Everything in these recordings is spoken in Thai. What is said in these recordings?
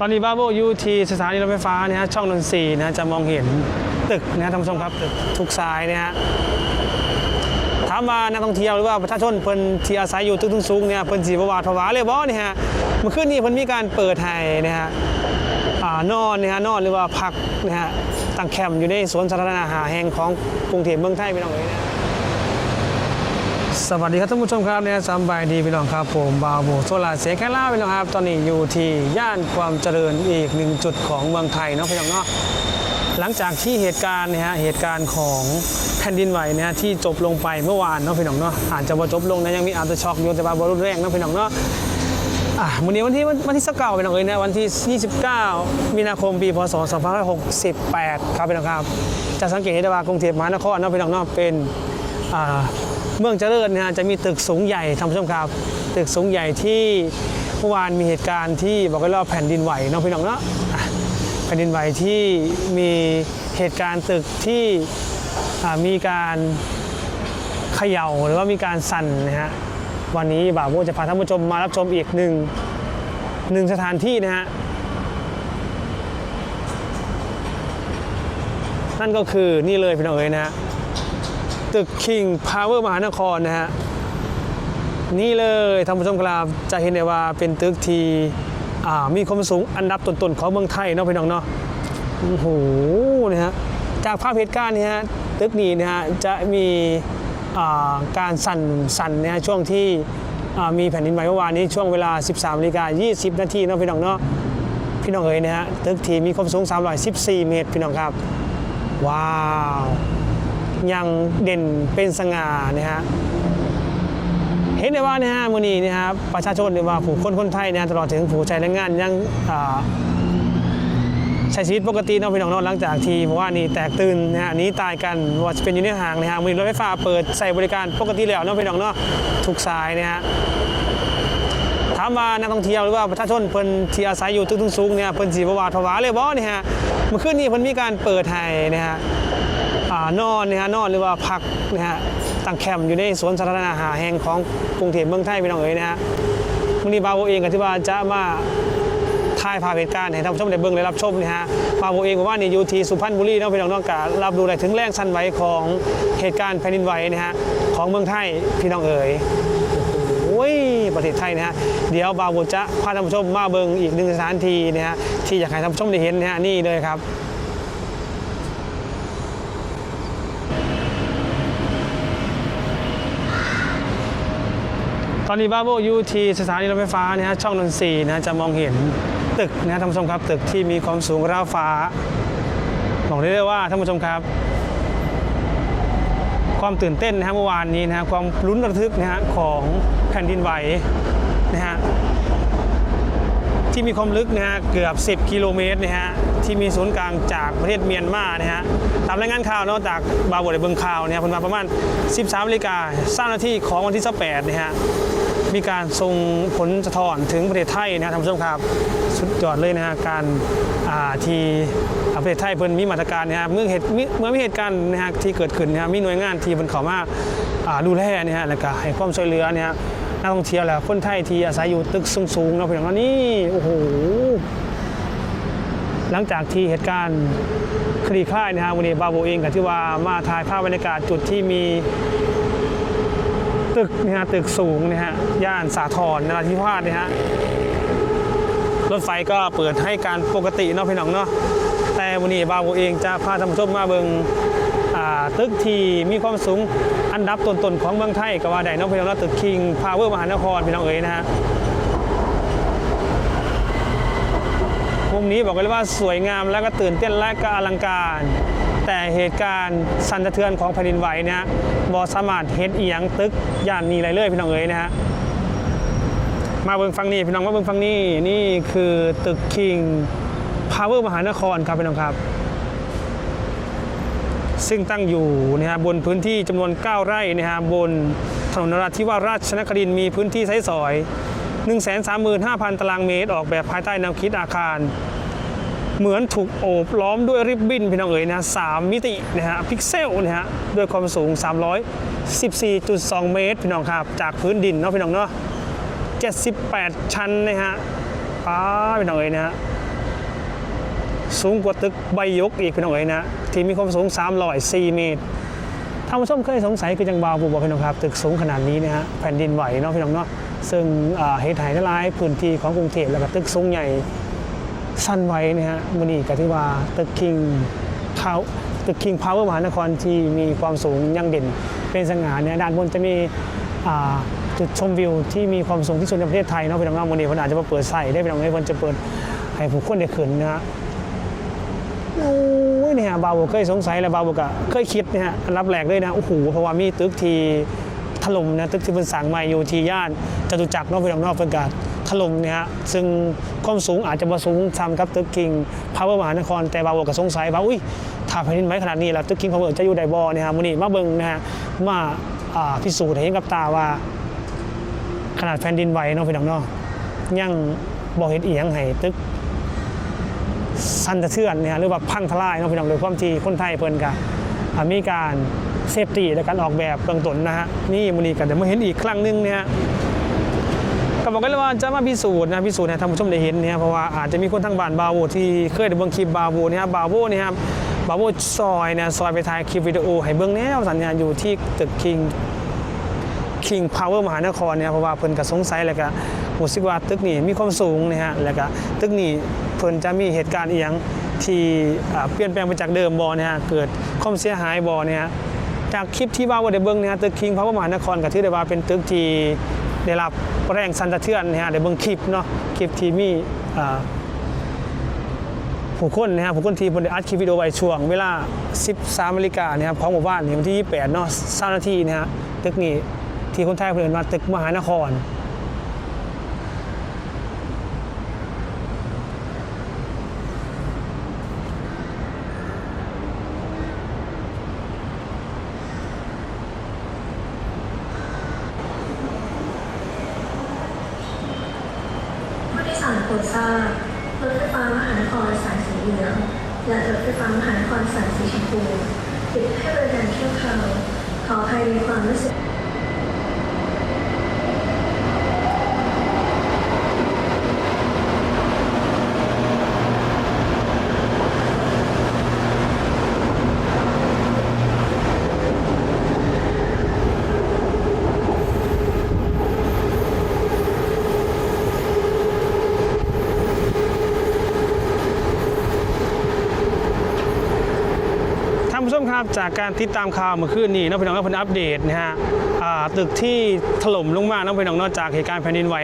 ตอนนี้บ้าโบยูทีสถานีรถไฟฟ้านะฮะช่องนนทรีย์นะจะมองเห็นตึกนะท่านผู้ชมครับตึกทุกซ้ายนะฮะถามว่านักท่องเที่ยวหรือว่าประชาชนเพิ่นที่อาศัยอยู่ตึกสูงๆเนี่ยเพิ่นสีประวัติภาวะเลยบ่เนี่ยฮะเมื่อคืนนี้เพิ่นมีการเปิดให้นะฮะอ่านอนนะฮะนอนหรือว่าพักนะฮะตั้งแคมป์อยู่ในสวนสาธารณะหาแห่งของกรุงเทพเมืองไทยพี่น้องเอ๋ยนะ สวัสดีครับท่านผู้ชมครับเนี่ยสบายดีพี่น้องครับผมบาวโบโซลาเสียแคล่าพี่น้องครับ ตอนนี้อยู่ที่ย่านความเจริญอีกหนึ่งจุดของเมืองไทยเนาะพี่น้องเนาะหลังจากที่เหตุการณ์เนี่ยฮะเหตุการณ์ของแผ่นดินไหวเนี่ยฮะที่จบลงไปเมื่อวานเนาะพี่น้องเนาะอาจจะว่จบลงนะยังมีอาร์ตช็อคอยู่แต่ว่าบรุนแรงเนาะพี่น้องเนาะอะวันนี้วันที่วันที่สเก้าพี่น้องเอ้ยนะวันที่ 29 มีนาคมปีพศ 2568 ครับพี่น้องครับ จะสังเกตเห็นได้ว่ากรุงเทพมหานครเนาะพี่น้องเนาะเป็นอ่า เมืองเจริญนะฮะจะมีตึกสูงใหญ่ท่านผู้ชมครับ ตึกสูงใหญ่ที่เมื่อวานมีเหตุการณ์ที่บอกกันว่าแผ่นดินไหวเนาะพี่น้องเนาะแผ่นดินไหวที่มีเหตุการณ์ตึกที่มีการเขย่าหรือว่ามีการสั่นนะฮะวันนี้บ่าวโบจะพาท่านผู้ชมมารับชมอีกหนึ่งหนึ่งสถานที่นะฮะนั่นก็คือนี่เลยพี่น้องเอ๋ยนะฮะ ตึก King Power มหานครนะฮะนี่เลยท่านผู้ชมครับจะเห็นได้ว่าเป็นตึกที่มีความสูงอันดับต้นๆของเมืองไทยเนาะพี่น้องเนาะโอ้โหนะฮะจากภาพเหตุการณ์นี่ฮะตึกนี้นะฮะจะมีาการสั่นสั่นนะฮะช่วงที่มีแผ่นดินไหวเมื่อวานนี้ช่วงเวลา 13นาฬิกา20 นาทีเนาะพี่น้องเนาะพี่น้องเอ๋ยนะฮะตึกที่มีความสูง 314 เมตรพี่น้องครับ ว้าว ยังเด่นเป็นสง่านะฮะเห็นได้ว่านะฮะมือนี้นะครับประชาชนหรือว่าผู้คนคนไทยนะตลอดถึงผู้ใช้แรงงานยังใช้ชีวิตปกติเนาะพี่น้องนาะหลังจากที่เมื่อวานนี้แตกตื่นนะฮะนี้ตายกันว่าจะเป็นอยู่ในห้างนะฮะมือนี้รถไฟฟ้าเปิดใส่บริการปกติแล้วเนาะพี่น้องเนาะทุกสายนะฮะถามว่านักท่องเที่ยวหรือว่าประชาชนเพิ่นที่อาศัยอยู่ตึกสูงเนี่ยเพิ่นสีประวัติภาวะเลยบ่เนี่ยฮะเมื่อคืนนี้เพิ่นมีการเปิดให้นะฮะอ่า นอนนะฮะนอนหรือว่าพักนะฮะตั้งแคมป์อยู่ในสวนสาธารณะหาแห่งของกรุงเทพเมืองไทยพี่น้องเอ๋ยนะฮะมื้อนี้บาวโบเองก็ที่ว่าจะมาถ่ายภาพเหตุการณ์ให้ท่านผู้ชมได้เบิ่งและรับชมนะฮะบาวโบเองบอกว่านี่อยู่ที่สุพรรณบุรีเนาะพี่น้องเนาะก็รับรู้ได้ถึงแรงสั่นไหวของเหตุการณ์แผ่นดินไหวนะฮะของเมืองไทยพี่น้องเอ๋ยโอ้ยประเทศไทยนะฮะเดี๋ยวบาวบุจะพาท่านผู้ชมมาเบิงอีกหนึ่งสถานที่นะฮะที่อยากให้ท่านผู้ชมได้เห็นนะฮะนี่เลยครับ ตอนนี้บาโบยูทีสถานีรถไฟฟ้านะฮะช่องนนทรีย์นะจะมองเห็นตึกนะฮะท่านผู้ชมครับตึกที่มีความสูงราวฟ้า บอกได้เลยว่าท่านผู้ชมครับ ความตื่นเต้นนะฮะเมื่อวานนี้นะฮะความลุ้นระทึกนะฮะของแผ่นดินไหวนะฮะที่มีความลึกนะฮะเกือบ 10 กิโลเมตรนะฮะ ที่มีศูนย์กลางจากประเทศเมียนมานะฮะตามรายงานข่าวเนาะจากบาวบดเบิงข่าวเนี่ยเพิ่นมาประมาณ 13นาฬิกาสามนาทีของวันที่28นะฮะมีการส่งผลสะท้อนถึงประเทศไทยนะฮะท่านผู้ชมครับ สุดยอดเลยนะฮะการาที่ประเทศไทยเพิ่นมีมาตรการนะฮะเมื่อเหตุเมื่อมีเหตุการณ์นะฮะที่เกิดขึ้นนะฮะมีหน่วยงานที่เพิ่นเข้ามาดูแลนะฮะแล้วก็ให้ความช่วยเหลือเนี่ยฮะนักท่องเที่ยวและคนไทยที่อาศัยอยู่ตึกสูงๆเนาะพี่น้องเนานี่โอ้โห หลังจากที่เหตุการณ์คลี่คลายนะฮะวันนี้บาโบเองกับที่ว่ามาถ่ายภาพบรรยากาศจุดที่มีตึกนะฮะตึกสูงนะฮะย่านสาทรนราธิวาสนะฮะรถไฟก็เปิดให้การปกติเนาะพี่น้องเนาะแต่วันนี้บาโบเองจะพาท่านผู้ชมมาเบิง่าตึกที่มีความสูงอันดับต้นๆของเมืองไทยก็ว่าได้เนาะพี่น้องเนาะตึกคิงพาวเวอร์มหานครพี่น้องเอ๋ยนะฮะ มุมนี้บอกเลยว่าสวยงามแล้วก็ตื่นเต้นและก็อลังการ แต่เหตุการณ์สั่นสะเทือนของแผ่นดินไหวเนี่ยบอสามารถเฮ็ดเอียงตึกย่านนี้ไรเลยพี่น้องเอ๋ยนะฮะมาเบิ่งฟังนี่พี่น้องมาเบิ่งฟังนี่นี่คือตึกคิงพาวเวอร์มหานครครับพี่น้องครับ ซึ่งตั้งอยู่นะฮะบนพื้นที่จำนวน 9 ไร่นะฮะบนถนนนราธิวาสราชนครินมีพื้นที่ใช้สอย 135,000 ตารางเมตร ออกแบบภายใต้แนวคิดอาคาร เหมือนถูกโอบล้อมด้วยริบบิ้นพี่น้องเอ๋ยนะสามมิตินะฮะพิกเซลนะฮะด้วยความสูง 314.2 เมตรพี่น้องครับ จากพื้นดินเนาะพี่น้องเนาะ78 ชั้นนะฮะป้าพี่น้องเอ๋ยนะฮะสูงกว่าตึกใบยกอีกพี่น้องเอ๋ยนะที่มีความสูง 304 เมตรท่านผู้ชมเคยสงสัยคือจังบาวบูบอกพี่น้องครับ ตึกสูงขนาดนี้นะฮะแผ่นดินไหวเนาะพี่น้องเนาะ ซึ่งเหตุไหหลายพื้นที่ของกรุงเทพแล้วก็ตึกสูงใหญ่สั้นไว้นะฮะมือนีกที่ว่าตึกคิงพาวตึกคิงพาวเวอร์มหานครที่มีความสูงยั่งเด่น เป็นสง่าเนี่ยด้านบนจะมีจุดชมวิวที่มีความสูงที่สุดในประเทศไทยเนาะพี่น้องเนาะมือนี้เพิ่นอาจจะมาเปิดใส่ได้พี่น้องเอ้ยเพิ่นจะเปิดให้ผู้คนได้ขึ้นนะฮะโอ้ยเนี่ยบาวบเคยสงสัยแล้วบาวบก็เคยคิดนะฮะรับแรกเลยนะโอ้โหเพราะว่ามีตึกที่ถล่มนะตึกที่เพิ่นสร้างใหม่อยู่ที่ย่าน จตุจักรนอกพี่น้องเนอกเพิ่นก็ถล่มเนี่ยฮะซึ่งความสูงอาจจะบ่สูงซ้ำกับตึกคิงพาวเวอร์มหานครแต่บาวก็สงสัยว่าอุ้ยถ้าแผ่นดินไหวขนาดนี้แล้วตึกคิงพาวเวอร์จะอยู่ไดบ่เนี่ยฮะมื้อนี้มาเบิ่งนะฮะมาพิสูจน์ให้เห็นกับตาว่า ขนาดแผ่นดินไหวเนาะพี่น้องเนาะยังบ่เฮ็ดอียงให้ตึกสั่นสะเทือนเนี่ยฮะหรือว่าพังทลายเนาะพี่น้องโดยความที่คนไทยเพิ่นก็อ่ามีการเซฟตี้และการออกแบบเบื้องต้นนะฮะนี่มูนีกันเดี๋ยวมาเห็นอีกครั้งหนึงเนี่ย ก็บอกกันเลยว่าจะมาพิสูจน์นะพิสูจน์ให้ท่านผู้ชมได้เห็นเนี่ยเพราะว่าอาจจะมีคนทางบ้านบาโวที่เคยได้เบิ่งคลิปบาโวนี่ครับบาโวนี่ครับบาโวซอยเนี่ยซอยไปถ่ายคลิปวิดีโอให้เบิ่งแนวสัญญาณอยู่ที่ตึกคิงคิงพาวเวอร์มหานครเนี่ยเพราะว่าเพิ่นก็สงสัยแล้วก็รู้สึกว่าตึกนี้มีความสูงนะฮะแล้วก็ตึกนี้เพิ่นจะมีเหตุการณ์อีหยังที่เปลี่ยนแปลงไปจากเดิมบ่เนี่ยฮะเกิดความเสียหายบ่เนี่ยฮะจากคลิปที่ว่าว่าได้เบิ่งเนี่ยฮะตึกคิงพาวเวอร์มหานครก็ถือได้ว่าเป็นตึกที่ได้รับ แรงสั่นสะเทือนนะฮะเด้เบิ่งคลิปเนาะคลิปที่มีผู้คนนะฮะผู้คนที่เพิ่นได้อัดคลิปวิดีโอไว้ช่วง เวลา 13นาฬิกานะครับของหมู่บ้านนี่วันที่ 28เนาะ3นาทีนะฮะตึกนี้ที่คนไทยเพื่อนมาตึกมหานคร ผู้โสารโปรดทราบรถไฟฟ้ามหานครสายสีเหลืองและรถไฟฟ้ามหานครสายสีชมพูปิดให้บริการชั่วคราวขออภัยในความรู้สึก ท่านผู้ชมครับจากการติดตามข่าวเมื่อคืนนี้น้องพี่น้องก็เพิ่นอัปเดตนะฮะตึกที่ถล่มลงมาน้องพี่น้องนอกจากเหตุการณ์แผ่นดินไหว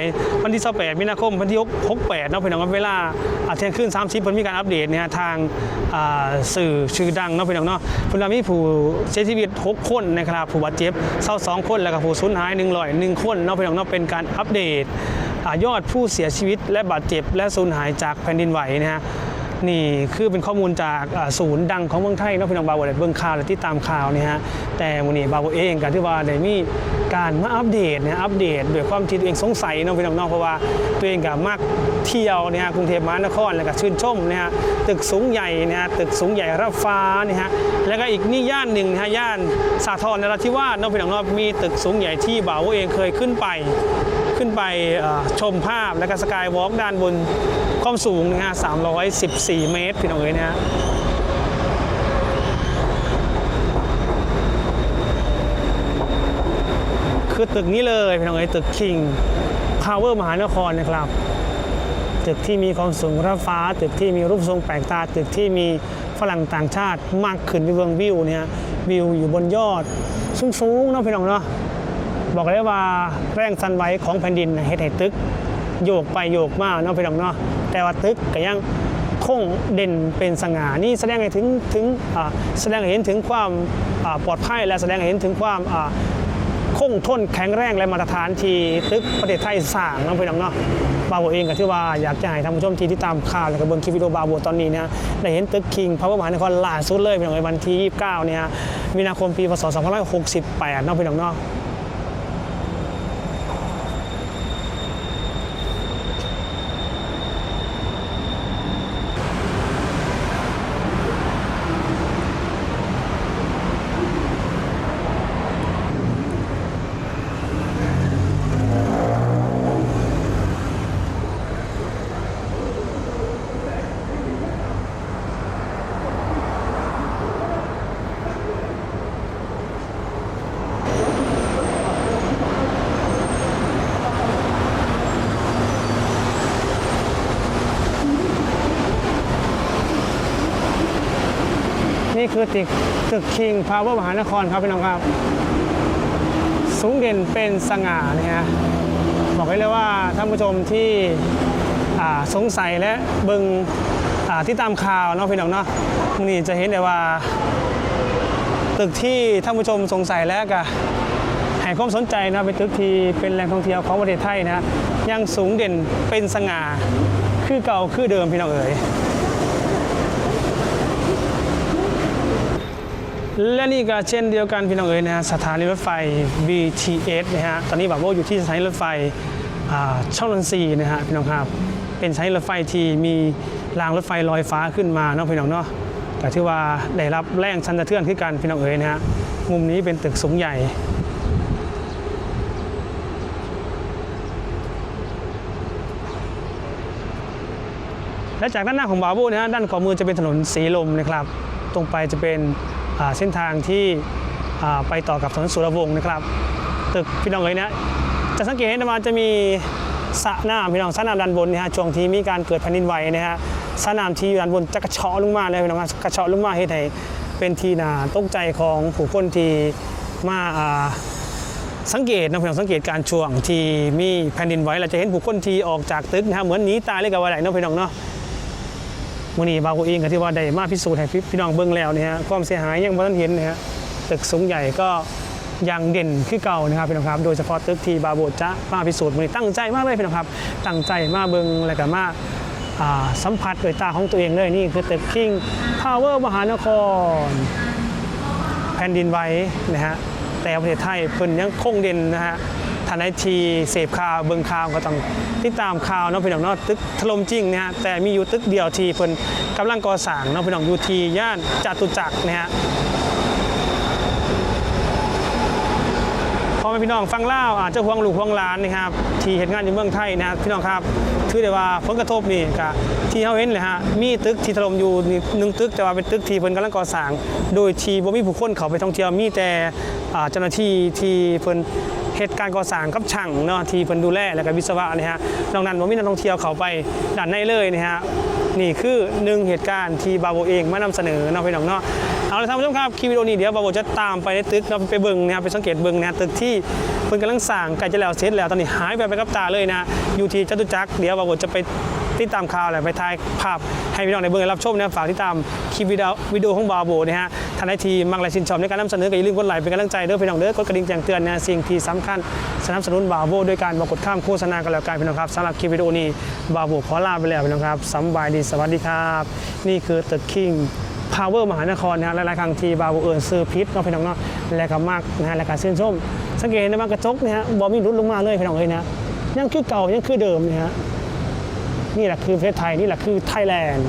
วันที่28มีนาคมวันที่68น้องพี่น้องว่าเวลาอาเที่ยงคืน30เพิ่นมีการอัปเดตนี่ยฮะทางสื่อชื่อดังน้องพี่น้องเนาะเพิ่นมีผู้เสียชีวิต 6 คนนะครับผู้บาดเจ็บ22คนแล้วก็ผู้สูญหาย101คนน้องพี่น้องเนาะเป็นการอัปเดตอยอดผู้เสียชีวิตและบาดเจ็บและสูญหายจากแผ่นดินไหวนะฮะ นี่คือเป็นข้อมูลจากศูนย์ดังของเมืองไทยนาะพี่น้องบาวได้เบิ่งข่าวและที่ตามข่าวนี่ฮะแต่วันนี้บาวเองก็ที่ว่าได้มีการมาอัปเดตนะอัปเดตด้วยความที่ตัวเองสงสัยนาะพี่น้องเนาะเพราะว่าตัวเองก็มักเที่ยวเนี่ยฮะกรุงเทพมหานครแล้วก็ชื่นชมเนี่ยฮะตึกสูงใหญ่เนี่ยฮะตึกสูงใหญ่รับฟ้าเนี่ยฮะแล้วก็อีกนี่ย่านหนึ่งนะฮะย่านสาทรนราธิวาสนาะพี่น้องนาะมีตึกสูงใหญ่ที่บ่าวเองเคยขึ้นไป ขึ้นไปชมภาพและก็สกายวอล์กด้านบนความสูงนะฮะ314 เมตรพี่น้องเอ๋ยนะฮะคือตึกนี้เลยพี่น้องเอ๋ยตึกคิงพาวเวอร์มหานครนะครับตึกที่มีความสูงระฟ้า ตึกที่มีรูปทรงแปลกตา ตึกที่มีฝรั่งต่างชาติมากขึ้นไปเบืองวิวเนี่ยวิวอยู่บนยอดสูงๆเนาะพี่น้องเนาะ บอกเลยว่าแรงสั่นไหวของแผ่นดินเฮ็ดให้ตึก โยกไปโยกมาเนาะพี่น้องเนาะแต่ว่าตึกก็ยังคงเด่นเป็นสง่านี่แสดงให้ถึงถึงแสดงให้เห็นถึงความปลอดภัยและแสดงให้เห็นถึงความคงทนแข็งแรงและมาตรฐานที่ตึกประเทศไทยสร้างเนาะพี่น้องเนาะบาโบเองก็ที่ว่าอยากจะให้ท่านผู้ชมที่ติดตามข่าวแล้วก็เบิ่งคลิปวิดีโอบาโบตอนนี้นะได้เห็นตึกคิงพาวเวอร์มหานครล่าสุดเลยพี่น้องในวันที่ 29 เนี่ยมีนาคมปีพศ2568เนาะพี่น้องเนาะ คือตึกตึกคิงพาวเวอร์มหานครครับพี่น้องครับ สูงเด่นเป็นสง่านะฮะบอกให้เลยว่าท่านผู้ชมที่สงสัยและเบิงอ่าที่ตามข่าวเนาะพี่น้องเนาะนี่จะเห็นได้ว่า ตึกที่ท่านผู้ชมสงสัยแล้วก็ให้ความสนใจนะเป็นตึกที่เป็นแหล่งท่องเที่ยวของประเทศไทยนะยังสูงเด่นเป็นสง่าคือเก่าคือเดิมพี่น้องเอ๋ย และนี่ก็เช่นเดียวกันพี่น้องเอ๋ยนะฮะสถานีรถไฟ BTS นะฮะตอนนี้บบว่าอยู่ที่สถานีรถไฟช่องนนทรีนะฮะพี่น้องครับเป็นสถานีรถไฟที่มีรางรถไฟลอยฟ้าขึ้นมาเนาะพี่น้องเนาะก็ถือว่าได้รับแรงสั่นสะเทือนขึ้นกันพี่น้องเอ๋ยนะฮะมุมนี้เป็นตึกสูงใหญ่และจากด้านหน้าของบาโบนะฮะด้านขวามือจะเป็นถนนสีลมนะครับ ตรงไปจะเป็น เส้นทางที่ไปต่อกับถนนสุรวงศ์นะครับ ตึกพี่น้องเอ๋ยนะจะสังเกตเห็นว่าจะมีสระน้ำพี่น้องสระน้ำด้านบนนะฮะช่วงที่มีการเกิดแผ่นดินไหวนะฮะสระน้ำที่อยู่ด้านบนจะกระเชาะลงมาเลยพี่น้องกระเชาะลงมาเฮ็ดให้เป็นที่น่าตกใจของผู้คนที่มาอ่าสังเกตนะพี่น้องสังเกตการช่วงที่มีแผ่นดินไหวเราจะเห็นผู้คนที่ออกจากตึกนะฮะเหมือนหนีตายเลยกับว่าไหนเนาะพี่น้องเนาะ วันนี้บาโกเองก็ที่ว่าได้มาพิสูจน์ให้พี่น้องเบิ่งแล้วเนี่ยฮะความเสียหายยังบ่ทันเห็นนะฮะตึกสูงใหญ่ก็ยังเด่นขึ้นเก่านะครับพี่น้องครับ โดยเฉพาะตึกที่บาโบจะมาพิสูจน์วันนี้ตั้งใจมากเลยพี่น้องครับ ตั้งใจมาเบิ่งแล้วก็มาสัมผัสด้วยตาของตัวเองเลยนี่คือตึก King Power มหานคร แผ่นดินไหวนะฮะแต่ประเทศไทยเพิ่นยังคงเด่นนะฮะ ทันใดทีเสพข่าวเบิ่งข่าวก็ต้องติดตามข่าวเนาะพี่น้องเนาะตึกถล่มจริงนะฮะแต่มีอยู่ตึกเดียวที่เพิ่นกำลังก่อสร้างเนาะพี่น้องอยู่ที่ย่านจตุจักรนะฮะพอแม่พี่น้องฟังเล่าอาจจะห่วงลูกห่วงหลานนะครับที่เห็นงานอยู่เมืองไทยนะพี่น้องครับถือได้ว่าผลกระทบนี่ก็ที่เฮาเห็นเลยฮะมีตึกที่ถล่มอยู่หนึ่งตึกแต่ว่าเป็นตึกที่เพิ่นกำลังก่อสร้าง โดยที่บ่มีผู้คนเข้าไปท่องเที่ยวมีแต่เจ้าหน้าที่ที่เพิ่น เหตุการณ์ก่อสร้างกับช่างเนาะที่เพิ่นดูแลแล้วก็วิศวะนะฮะนอกนั้นบ่มีนักท่องเที่ยวเข้าไปด้านในเลยนะฮะนี่คือหนึ่งเหตุการณ์ที่บาโบเองมานำเสนอเนาะพี่น้องเนาะเอาละท่านผู้ชมครับคลิปวิดีโอนี้เดี๋ยวบาโบจะตามไปในตึกเราไปเบิ่งนะครับไปสังเกตเบิ่งนะฮะตึกที่เพิ่นกำลังสร้างใกล้จะแล้วเสร็จแล้วตอนนี้หายไปไปกับตาเลยนะอยู่ที่จตุจักรเดี๋ยวบาโบจะไป ติดตามข่าวและไปถ่ายภาพให้พี่น้องในเบื้องรับชมนะฝากติดตามคลิปวิดีโอวิดีโอของบาโบนะฮะทานใดที่มักและชื่นชอบในการนำเสนอก็อย่าลืมกดไลค์เป็นกำลังใจเด้อพี่น้องเด้อกดกระดิ่งแจ้งเตือนนะสิ่งที่สำคัญสนับสนุนบาโบด้วยการบอกกดข้ามโฆษณากันแล้วกันพี่น้องครับสำหรับคลิปวิดีโอนี้บาโบขอลาไปแล้วพี่น้องครับสบายดีสวัสดีครับ นี่คือตึกคิงพาวเวอร์มหานครนะฮะหลายๆครั้งที่บาโบเอิญซื้อพิษเนาะพี่น้องเนาะและก็มากนะฮะและก็ชื่นชมสังเกตเห็นได้ว่ากระจกเนี่ยฮะบอมีรุดลงมาเลยพี่น้องเลยนะยังคือเก่ายังคือเดิมนี่ยฮะ นี่แหละคือประเทศไทยนี่แหละคือไทยแลนด์